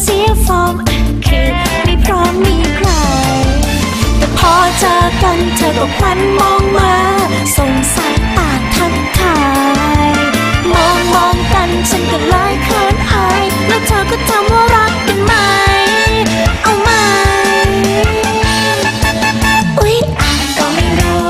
เสียฟอร์มอ่คือไม่พร้อมมีใคร แต่พอเจอกันเธอก็ควันมองมา